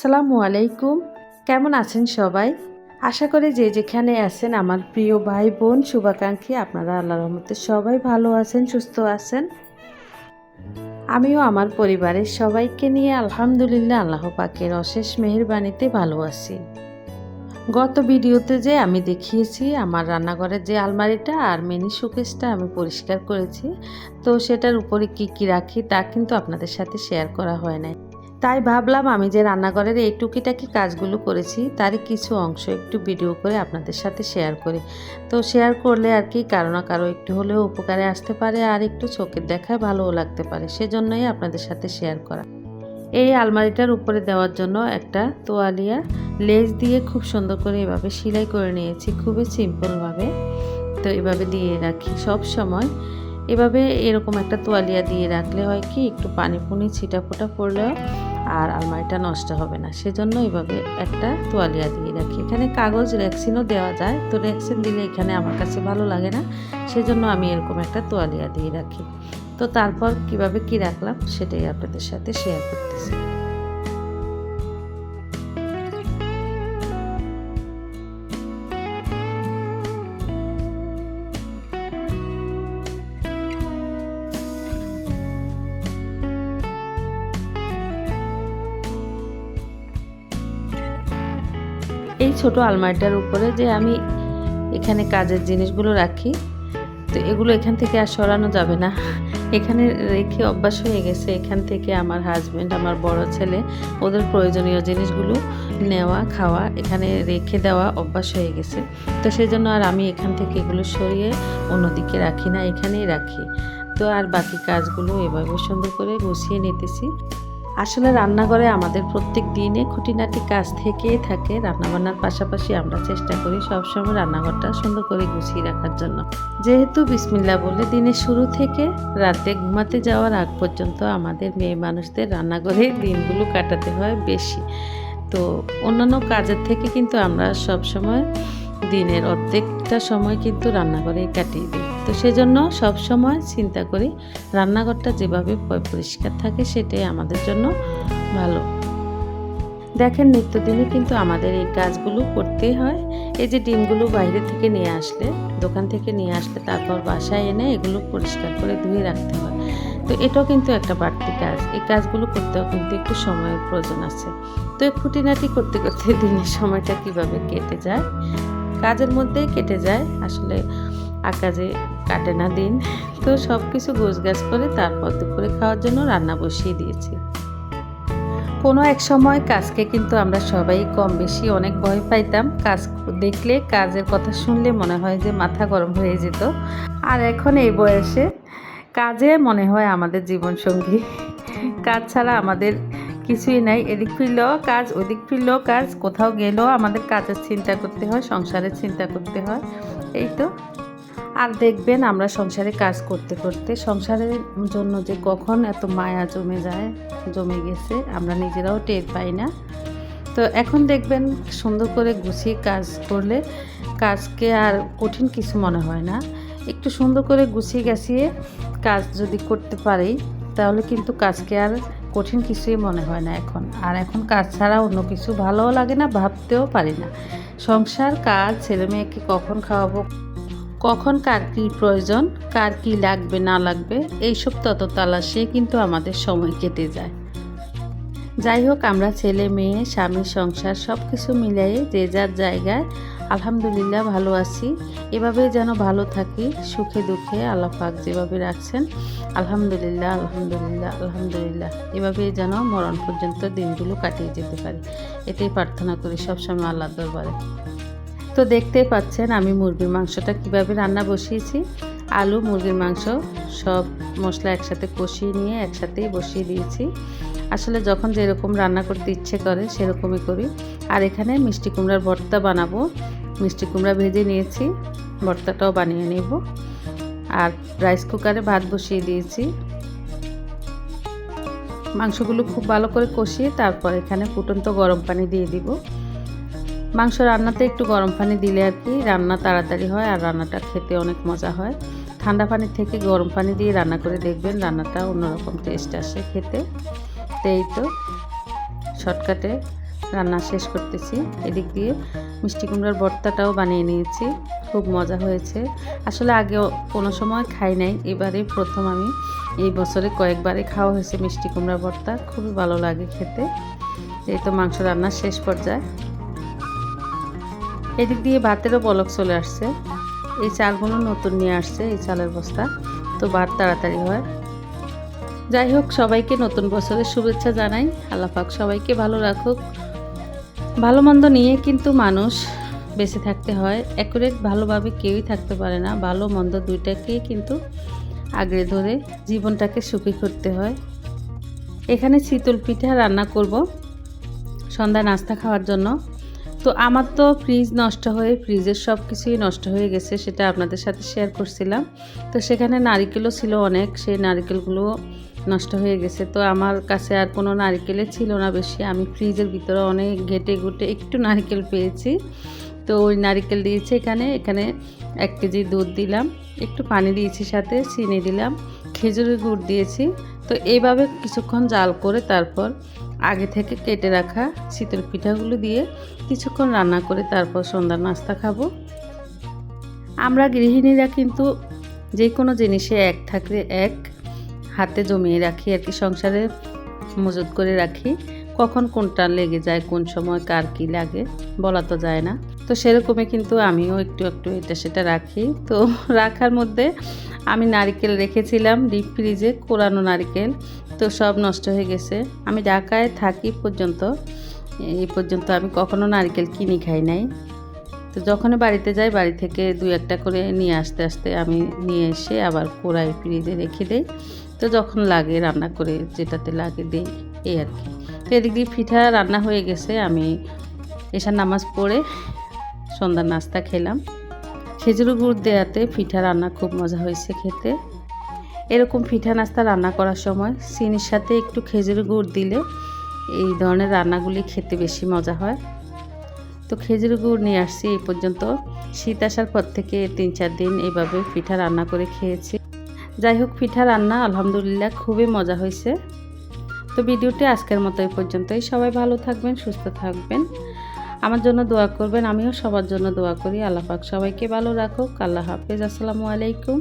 আসসালামু আলাইকুম। কেমন আছেন সবাই? আশা করি যে যেখানে আছেন আমার প্রিয় ভাই বোন, শুভাকাঙ্ক্ষী, আপনারা আল্লাহ রহমতে সবাই ভালো আছেন, সুস্থ আছেন। আমিও আমার পরিবারের সবাইকে নিয়ে আলহামদুলিল্লাহ আল্লাহ পাকের অশেষ মেহেরবানিতে ভালো আছি। গত ভিডিওতে যে আমি দেখিয়েছি আমার রান্নাঘরের যে আলমারিটা আর মিনি শোকেসটা আমি পরিষ্কার করেছি, তো সেটার উপরে কি কি রাখি তা কিন্তু আপনাদের সাথে শেয়ার করা হয় নাই। তাই ভাবলাম আমি যে রান্নাঘরের এই টুকিটাকি কাজগুলো করেছি, তারই কিছু অংশ একটু ভিডিও করে আপনাদের সাথে শেয়ার করি। তো শেয়ার করলে আর কি কারও না কারও একটু হলেও উপকারে আসতে পারে আর একটু চোখের দেখায় ভালোও লাগতে পারে, সেজন্যই আপনাদের সাথে শেয়ার করা। এই আলমারিটার উপরে দেওয়ার জন্য একটা তোয়ালিয়া লেজ দিয়ে খুব সুন্দর করে এভাবে সেলাই করে নিয়েছি, খুবই সিম্পলভাবে তো এভাবে দিয়ে রাখি সব সময়। এভাবে এরকম একটা তোয়ালিয়া দিয়ে রাখলে হয় কি একটু পানি পুনি ছিটা ফোটা পড়লেও আর আলমারিটা নষ্ট হবে না। সেজন্য এইভাবে একটা তোয়ালিয়া দিয়ে রাখি। এখানে কাগজ র্যাক্সিনও দেওয়া যায়। তো র্যাক্সিন দিলে এখানে আমার কাছে ভালো লাগে না। সেজন্য আমি এরকম একটা তোয়ালিয়া দিয়ে রাখি। তো তারপর কীভাবে কি রাখলাম সেটাই আপনাদের সাথে শেয়ার করতেছি। এই ছোট আলমারিটার উপরে যে আমি এখানে কাজের জিনিসগুলো রাখি, তো এগুলো এখান থেকে আর সরানো যাবে না। এখানে রেখে অভ্যাস হয়ে গেছে। এখান থেকে আমার হাজব্যান্ড আমার বড় ছেলে, ওদের প্রয়োজনীয় জিনিসগুলো নেওয়া, খাওয়া, এখানে রেখে দেওয়া অভ্যাস হয়ে গেছে। তো সেই জন্য আর আমি এখান থেকে এগুলো সরিয়ে অন্যদিকে রাখি না, এখানেই রাখি। তো আর বাকি কাজগুলো এভাবে সুন্দর করে গুছিয়ে নিতেছি। আসলে রান্নাঘরে আমাদের প্রত্যেক দিনে খুঁটিনাটি কাজ থেকেই থাকে। রান্নাবান্নার পাশাপাশি আমরা চেষ্টা করি সবসময় রান্নাঘরটা সুন্দর করে গুছিয়ে রাখার জন্য। যেহেতু বিসমিল্লা বলে দিনের শুরু থেকে রাতে ঘুমাতে যাওয়ার আগ পর্যন্ত আমাদের মেয়ে মানুষদের রান্নাঘরে দিনগুলো কাটাতে হয় বেশি। তো অন্যান্য কাজের থেকে কিন্তু আমরা সব সময় দিনের অর্ধেকটা সময় কিন্তু রান্নাঘরেই কাটিয়ে দিই। তো সেজন্য সব সময় চিন্তা করি, রান্নাঘরটা যেভাবে পরিষ্কার থাকে সেটাই আমাদের জন্য ভালো। দেখেন নিত্যদিনই কিন্তু আমাদের এই কাজগুলো করতেই হয়। এই যে ডিমগুলো বাইরে থেকে নিয়ে আসলে, দোকান থেকে নিয়ে আসলে তারপর বাসায় এনে এগুলো পরিষ্কার করে ধুয়ে রাখতে হয়। তো এটাও কিন্তু একটা বাড়তি কাজ। এই কাজগুলো করতেও কিন্তু একটু সময়ের প্রয়োজন আছে। তো এই খুঁটিনাটি করতে করতে দিনের সময়টা কীভাবে কেটে যায়? কাজের মধ্যেই কেটে যায়। আসলে আকাজে কাটে না দিন। তো সব কিছু গাছ করে তারপর দুপুরে খাওয়ার জন্য রান্না বসিয়ে দিয়েছি। কোনো এক সময় কাজকে কিন্তু আমরা সবাই কম বেশি অনেক ভয় পাইতাম। কাজ দেখলে কাজের কথা শুনলে মনে হয় যে মাথা গরম হয়ে যেত। আর এখন এই বয়সে কাজে মনে হয় আমাদের জীবনসঙ্গী। কাজ ছাড়া আমাদের কিছুই নাই। এদিক ফিরলেও কাজ, ওদিক ফিরলেও কাজ। কোথাও গেলেও আমাদের কাজের চিন্তা করতে হয়, সংসারের চিন্তা করতে হয়। এই তো। আর দেখবেন আমরা সংসারে কাজ করতে করতে সংসারের জন্য যে কখন এত মায়া জমে যায়, জমে গেছে, আমরা নিজেরাও টের পাই না। তো এখন দেখবেন সুন্দর করে গুছিয়ে কাজ করলে কাজকে আর কঠিন কিছু মনে হয় না। একটু সুন্দর করে গুছিয়ে গাছিয়ে কাজ যদি করতে পারি, তাহলে কিন্তু কাজকে আর কঠিন কিছুই মনে হয় না এখন। আর এখন কাজ ছাড়া অন্য কিছু ভালোও লাগে না, ভাবতেও পারি না। সংসার, কাজ ছেলে মেয়েকে কখন খাওয়াবো? কখন কার কী প্রয়োজন, কার কী লাগবে, না লাগবে, এইসব তত তালাশে কিন্তু আমাদের সময় কেটে যায়। যাই হোক, আমরা ছেলে, মেয়ে, স্বামী, সংসার সব কিছু মিলিয়ে যে যার জায়গায় আলহামদুলিল্লাহ ভালো আছি। এভাবে যেন ভালো থাকি, সুখে, দুঃখে আল্লাহ পাক যেভাবে রাখছেন, আলহামদুলিল্লাহ আলহামদুলিল্লাহ আলহামদুলিল্লাহ, এভাবেই যেন মরণ পর্যন্ত দিনগুলো কাটিয়ে যেতে পারি। এটাই প্রার্থনা করি সবসময় আল্লাহ দরবারে। তো দেখতেই পাচ্ছেন আমি মুরগির মাংসটা কীভাবে রান্না বসিয়েছি। আলু, মুরগির মাংস সব মশলা একসাথে কষিয়ে নিয়ে একসাথেই বসিয়ে দিয়েছি। আসলে যখন যেরকম রান্না করতে ইচ্ছে করে সেরকমই করি। আর এখানে মিষ্টি কুমড়ার ভর্তা বানাবো। মিষ্টি কুমড়া ভেজে নিয়েছি, ভর্তাটাও বানিয়ে নেব। আর রাইস কুকারে ভাত বসিয়ে দিয়েছি। মাংসগুলো খুব ভালো করে কষিয়ে তারপর এখানে ফুটন্ত গরম পানি দিয়ে দিব। মাংস রান্নাতে একটু গরম পানি দিলে আর কি রান্না তাড়াতাড়ি হয় আর রান্নাটা খেতে অনেক মজা হয়। ঠান্ডা পানি থেকে গরম পানি দিয়ে রান্না করে দেখবেন রান্নাটা অন্যরকম টেস্ট আসে খেতে। তো এই তো শর্টকাটে রান্না শেষ করতেছি। এদিক দিয়ে মিষ্টি কুমড়ার ভর্তাটাও বানিয়ে নিয়েছি। খুব মজা হয়েছে। আসলে আগে কোনো সময় খাই নাই, এবারে প্রথম আমি। এই বছরে কয়েকবারে খাওয়া হয়েছে মিষ্টি কুমড়ার ভর্তা। খুবই ভালো লাগে খেতে। এই তো মাংস রান্নার শেষ পর্যায়ে। এদিক দিয়ে ভাতেরও বলক চলে আসছে। এই চালগুলো নতুন নিয়ে আসছে, এই চালের বস্তা। তো ভাত তাড়াতাড়ি হয়। যাই হোক, সবাইকে নতুন বছরের শুভেচ্ছা জানাই। আল্লাহ পাক সবাইকে ভালো রাখুক। ভালো মন্দ নিয়ে কিন্তু মানুষ বেঁচে থাকতে হয়। অ্যাকুরেট ভালোভাবে কেউই থাকতে পারে না। ভালো মন্দ দুইটাকেই কিন্তু আগড়ে ধরে জীবনটাকে সুখী করতে হয়। এখানে শীতল পিঠা রান্না করব। সন্ধ্যা নাস্তা খাওয়ার জন্য। তো আমার তো ফ্রিজ নষ্ট হয়ে ফ্রিজের সব কিছুই নষ্ট হয়ে গেছে, সেটা আপনাদের সাথে শেয়ার করছিলাম। তো সেখানে নারিকেলও ছিল অনেক, সেই নারিকেলগুলো নষ্ট হয়ে গেছে। তো আমার কাছে আর কোনো নারিকেলে ছিল না বেশি, আমি ফ্রিজের ভিতরে অনেক ঘেটে ঘুটে একটু নারিকেল পেয়েছি। তো ওই নারিকেল দিয়েছি এখানে এখানে এক কেজি দুধ দিলাম, একটু পানি দিয়েছি সাথে, চিনি দিলাম, খেজুরের গুড় দিয়েছি। তো এইভাবে কিছুক্ষণ জাল করে তারপর আগে থেকে কেটে রাখা শীতল পিঠাগুলো দিয়ে কিছুক্ষণ রান্না করে তারপর সন্ধ্যার নাস্তা খাব। আমরা গৃহিণীরা কিন্তু যে কোনো জিনিসে এক থাকলে এক হাতে জমিয়ে রাখি, আর কি সংসারে মজুত করে রাখি। কখন কোনটা লেগে যায়, কোন সময় কার কি লাগে বলা তো যায় না। তো সেরকমই কিন্তু আমিও একটু একটু এটা সেটা রাখি। তো রাখার মধ্যে আমি নারিকেল রেখেছিলাম ডিপ ফ্রিজে কোরানো নারিকেল। তো সব নষ্ট হয়ে গেছে। আমি ঢাকায় থাকি পর্যন্ত। এই পর্যন্ত আমি কখনো নারকেল কিনি খাই নাই। তো যখনই বাড়িতে যাই, বাড়ি থেকে দু একটা করে নিয়ে আসতে আসতে আমি নিয়ে এসে আবার কোড়াই ফ্রিজে রেখে দেই। তো যখন লাগে রান্না করে যেটাতে লাগে দিই, এই আর কি। তো এদিক দিয়ে পিঠা রান্না হয়ে গেছে। আমি এসার নামাজ পড়ে সন্ধ্যার নাস্তা খেলাম। খেজুর গুড় দেওয়াতে পিঠা রান্না খুব মজা হয়েছে খেতে। এরকম পিঠা নাস্তা রান্না করার সময় চিনির সাথে একটু খেজুর গুড় দিলে এই ধরনের রান্নাগুলি খেতে বেশি মজা হয়। তো খেজুর গুড় নিয়ে আসছি এই পর্যন্ত। শীত আসার পর থেকে তিন চার দিন এইভাবে পিঠা রান্না করে খেয়েছি। যাই হোক, পিঠা রান্না আলহামদুলিল্লাহ খুবই মজা হয়েছে। তো ভিডিওটি আজকের মতো এই পর্যন্তই। সবাই ভালো থাকবেন, সুস্থ থাকবেন। আমার জন্য দোয়া করবেন, আমিও সবার জন্য দোয়া করি। আল্লাহ পাক সবাইকে ভালো রাখুক। আল্লাহ হাফেজ। আসসালামু আলাইকুম।